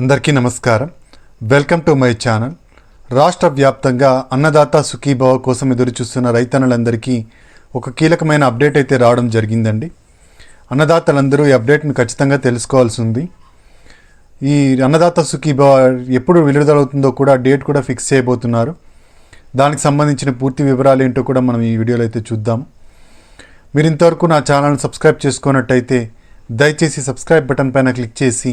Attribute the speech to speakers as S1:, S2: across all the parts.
S1: అందరికీ నమస్కారం. Welcome to my channel. రాష్ట్ర వ్యాప్తంగా అన్నదాత సుఖీభావ కోసం ఎదురు చూస్తున్న రైతన్నులందరికీ ఒక కీలకమైన అప్డేట్ అయితే రావడం జరిగిందండి. అన్నదాతలందరూ ఈ అప్డేట్ను ఖచ్చితంగా తెలుసుకోవాల్సి ఉంది. ఈ అన్నదాత సుఖీభావ ఎప్పుడు విడుదలవుతుందో కూడా డేట్ కూడా ఫిక్స్ చేయబోతున్నారు. దానికి సంబంధించిన పూర్తి వివరాలు ఏంటో కూడా మనం ఈ వీడియోలో అయితే చూద్దాం. మీరు ఇంతవరకు నా ఛానల్ని సబ్స్క్రైబ్ చేసుకున్నట్టయితే దయచేసి సబ్స్క్రైబ్ బటన్ పైన క్లిక్ చేసి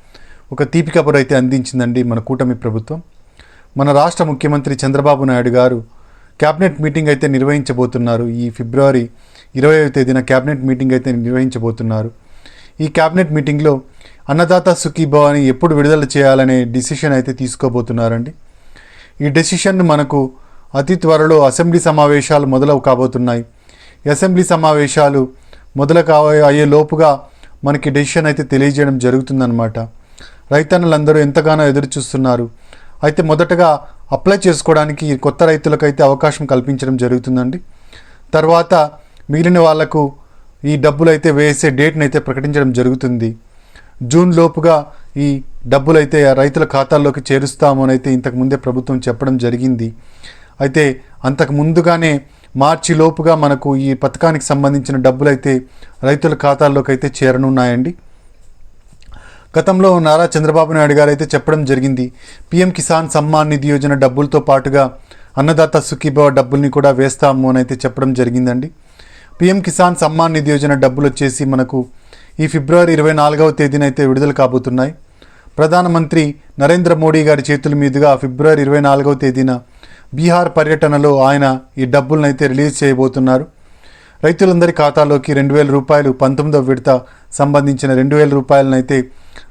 S1: ఒక తీపి కబురు అయితే అందించిందండి మన కూటమి ప్రభుత్వం. మన రాష్ట్ర ముఖ్యమంత్రి చంద్రబాబు నాయుడు గారు క్యాబినెట్ మీటింగ్ అయితే నిర్వహించబోతున్నారు. ఈ ఫిబ్రవరి ఇరవై తేదీన క్యాబినెట్ మీటింగ్ అయితే నిర్వహించబోతున్నారు. ఈ క్యాబినెట్ మీటింగ్లో అన్నదాత సుఖీభావ అని ఎప్పుడు విడుదల చేయాలనే డిసిషన్ అయితే తీసుకోబోతున్నారండి. ఈ డెసిషన్ మనకు అతి త్వరలో అసెంబ్లీ సమావేశాలు మొదలవు కాబోతున్నాయి. అసెంబ్లీ సమావేశాలు మొదలు కావ అయ్యే లోపుగా మనకి డెసిషన్ అయితే తెలియజేయడం జరుగుతుందన్నమాట. రైతన్నులందరూ ఎంతగానో ఎదురు చూస్తున్నారు. అయితే మొదటగా అప్లై చేసుకోవడానికి ఈ కొత్త రైతులకైతే అవకాశం కల్పించడం జరుగుతుందండి. తర్వాత మిగిలిన వాళ్ళకు ఈ డబ్బులు అయితే వేసే డేట్ని అయితే ప్రకటించడం జరుగుతుంది. జూన్ లోపుగా ఈ డబ్బులు అయితే ఆ రైతుల ఖాతాల్లోకి చేరుస్తాము అని అయితే ఇంతకు ముందే ప్రభుత్వం చెప్పడం జరిగింది. అయితే అంతకు ముందుగానే మార్చి లోపుగా మనకు ఈ పథకానికి సంబంధించిన డబ్బులు అయితే రైతుల ఖాతాల్లోకి అయితే చేరనున్నాయండి. గతంలో నారా చంద్రబాబు నాయుడు గారు అయితే చెప్పడం జరిగింది. పీఎం కిసాన్ సమ్మాన్ నిధి యోజన డబ్బులతో పాటుగా అన్నదాత సుఖీభావ డబ్బుల్ని కూడా వేస్తాము అని అయితే చెప్పడం జరిగిందండి. పీఎం కిసాన్ సమ్మాన్ నిధి యోజన డబ్బులు వచ్చేసి మనకు ఈ ఫిబ్రవరి ఇరవై నాలుగవ తేదీన అయితే విడుదల కాబోతున్నాయి. ప్రధానమంత్రి నరేంద్ర మోడీ గారి చేతుల మీదుగా ఫిబ్రవరి ఇరవై నాలుగవ తేదీన బీహార్ పర్యటనలో ఆయన ఈ డబ్బులను అయితే రిలీజ్ చేయబోతున్నారు. రైతులందరి ఖాతాలోకి రెండు వేల రూపాయలు పంతొమ్మిదవ విడత సంబంధించిన రెండు వేల రూపాయలను అయితే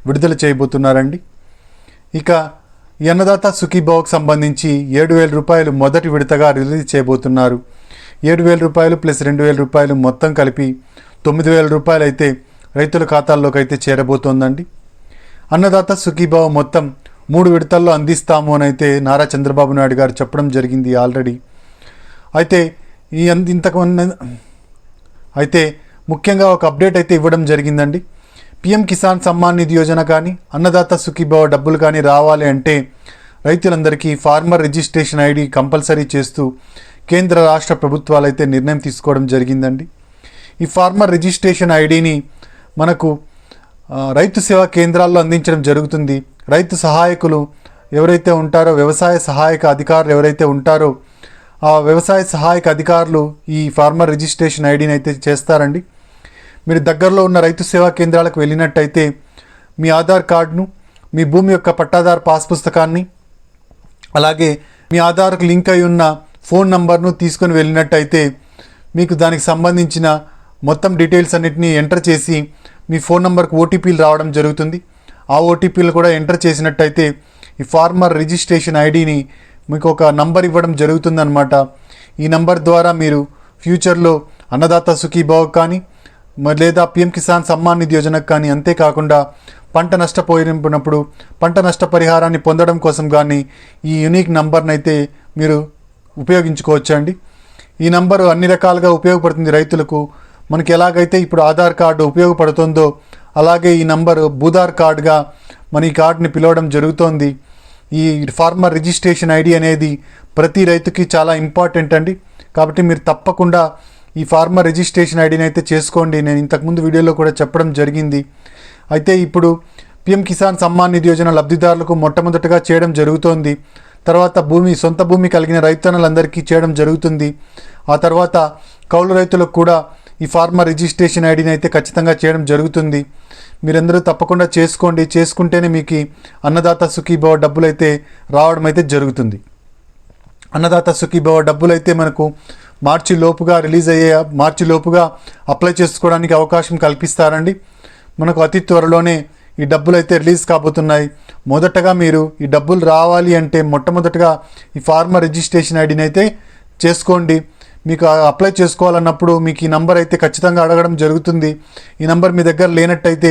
S1: విడుదల చేయబోతున్నారండి. ఇక అన్నదాత సుఖీభావకు సంబంధించి ఏడు వేల రూపాయలు మొదటి విడతగా రిలీజ్ చేయబోతున్నారు. ఏడు వేల రూపాయలు ప్లస్ రెండు వేల రూపాయలు మొత్తం కలిపి తొమ్మిది వేల రూపాయలు అయితే రైతుల ఖాతాల్లోకి అయితే చేరబోతోందండి. అన్నదాత సుఖీభావ మొత్తం మూడు విడతల్లో అందిస్తాము అని అయితే నారా చంద్రబాబు నాయుడు గారు చెప్పడం జరిగింది ఆల్రెడీ. అయితే ఈ ఇంతకు అయితే ముఖ్యంగా ఒక అప్డేట్ అయితే ఇవ్వడం జరిగిందండి. పిఎం కిసాన్ సమ్మాన్ నిధి యోజన కానీ అన్నదాత సుఖీభావ డబ్బులు కానీ రావాలి అంటే రైతులందరికీ ఫార్మర్ రిజిస్ట్రేషన్ ఐడి కంపల్సరీ చేస్తూ కేంద్ర రాష్ట్ర ప్రభుత్వాలు అయితే నిర్ణయం తీసుకోవడం జరిగిందండి. ఈ ఫార్మర్ రిజిస్ట్రేషన్ ఐడిని మనకు రైతు సేవా కేంద్రాల్లో అందించడం జరుగుతుంది. రైతు సహాయకులు ఎవరైతే ఉంటారో వ్యవసాయ సహాయక అధికారులు ఎవరైతే ఉంటారో ఆ వ్యవసాయ సహాయక అధికారులు ఈ ఫార్మర్ రిజిస్ట్రేషన్ ఐడిని అయితే చేస్తారండి. మీరు దగ్గరలో ఉన్న రైతు సేవా కేంద్రాలకు వెళ్ళినట్టయితే మీ ఆధార్ కార్డును మీ భూమి యొక్క పట్టాదారు పాస్ పుస్తకాన్ని అలాగే మీ ఆధార్కు లింక్ అయి ఉన్న ఫోన్ నంబర్ను తీసుకొని వెళ్ళినట్టయితే మీకు దానికి సంబంధించిన మొత్తం డీటెయిల్స్ అన్నిటినీ ఎంటర్ చేసి మీ ఫోన్ నంబర్కు ఓటీపీలు రావడం జరుగుతుంది. ఆ ఓటీపీలు కూడా ఎంటర్ చేసినట్టయితే ఈ ఫార్మర్ రిజిస్ట్రేషన్ ఐడిని మీకు ఒక నంబర్ ఇవ్వడం జరుగుతుందన్నమాట. ఈ నంబర్ ద్వారా మీరు ఫ్యూచర్లో అన్నదాత సుఖీభావ్ కానీ లేదా పిఎం కిసాన్ సమ్మాన్ నిధి యోజనకు కానీ అంతేకాకుండా పంట నష్టపోయినప్పుడు పంట నష్టపరిహారాన్ని పొందడం కోసం కానీ ఈ యునిక్ నంబర్ని అయితే మీరు ఉపయోగించుకోవచ్చు అండి? ఈ నంబరు అన్ని రకాలుగా ఉపయోగపడుతుంది రైతులకు. మనకి ఎలాగైతే ఇప్పుడు ఆధార్ కార్డు ఉపయోగపడుతుందో అలాగే ఈ నంబరు భూధార్ కార్డుగా మన ఈ కార్డుని పిలవడం జరుగుతోంది. ఈ ఫార్మర్ రిజిస్ట్రేషన్ ఐడి అనేది ప్రతి రైతుకి చాలా ఇంపార్టెంట్ అండి. కాబట్టి మీరు తప్పకుండా ఈ ఫార్మర్ రిజిస్ట్రేషన్ ఐడిని అయితే చేసుకోండి. నేను ఇంతకుముందు వీడియోలో కూడా చెప్పడం జరిగింది. అయితే ఇప్పుడు పిఎం కిసాన్ సమ్మాన్ నిధి యోజన లబ్ధిదారులకు మొట్టమొదటగా చేయడం జరుగుతోంది. తర్వాత భూమి సొంత భూమి కలిగిన రైతన్నలందరికీ చేయడం జరుగుతుంది. ఆ తర్వాత కౌలు రైతులకు కూడా ఈ ఫార్మర్ రిజిస్ట్రేషన్ ఐడిని అయితే ఖచ్చితంగా చేయడం జరుగుతుంది. మీరందరూ తప్పకుండా చేసుకోండి. చేసుకుంటేనే మీకు అన్నదాత సుఖీభావ డబ్బులు అయితే రావడం అయితే జరుగుతుంది. అన్నదాత సుఖీభావ డబ్బులు అయితే మనకు మార్చి లోపుగా రిలీజ్ అయ్యే మార్చి లోపుగా అప్లై చేసుకోవడానికి అవకాశం కల్పిస్తారండి. మనకు అతి త్వరలోనే ఈ డబ్బులు అయితే రిలీజ్ కాబోతున్నాయి. మొదటగా మీరు ఈ డబ్బులు రావాలి అంటే మొట్టమొదటగా ఈ ఫార్మర్ రిజిస్ట్రేషన్ ఐడిని అయితే చేసుకోండి. మీకు అప్లై చేసుకోవాలన్నప్పుడు మీకు ఈ నంబర్ అయితే ఖచ్చితంగా అడగడం జరుగుతుంది. ఈ నంబర్ మీ దగ్గర లేనట్టయితే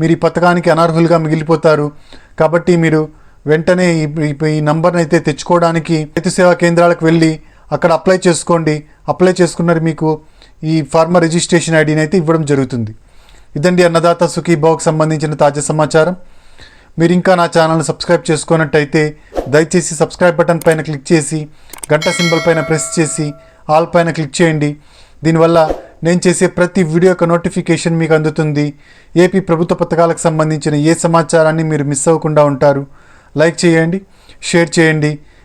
S1: మీరు ఈ పథకానికి అనర్హులుగా మిగిలిపోతారు. కాబట్టి మీరు వెంటనే ఈ ఈ నంబర్ని అయితే తెచ్చుకోవడానికి రైతు సేవా కేంద్రాలకు వెళ్ళి అక్కడ అప్లై చేసుకోండి. అప్లై చేసుకున్నారు మీకు ఈ ఫార్మర్ రిజిస్ట్రేషన్ ఐడిని అయితే ఇవ్వడం జరుగుతుంది. ఇదండి అన్నదాత సుఖీ బావుకు సంబంధించిన తాజా సమాచారం. మీరు ఇంకా నా ఛానల్ని సబ్స్క్రైబ్ చేసుకున్నట్టయితే దయచేసి సబ్స్క్రైబ్ బటన్ పైన క్లిక్ చేసి గంట సింబల్ పైన ప్రెస్ చేసి ఆల్ పైన క్లిక్ చేయండి. దీనివల్ల నేను చేసే ప్రతి వీడియో యొక్క నోటిఫికేషన్ మీకు అందుతుంది. ఏపీ ప్రభుత్వ పథకాలకు సంబంధించిన ఏ సమాచారాన్ని మీరు మిస్ అవ్వకుండా ఉంటారు. లైక్ చేయండి షేర్ చేయండి.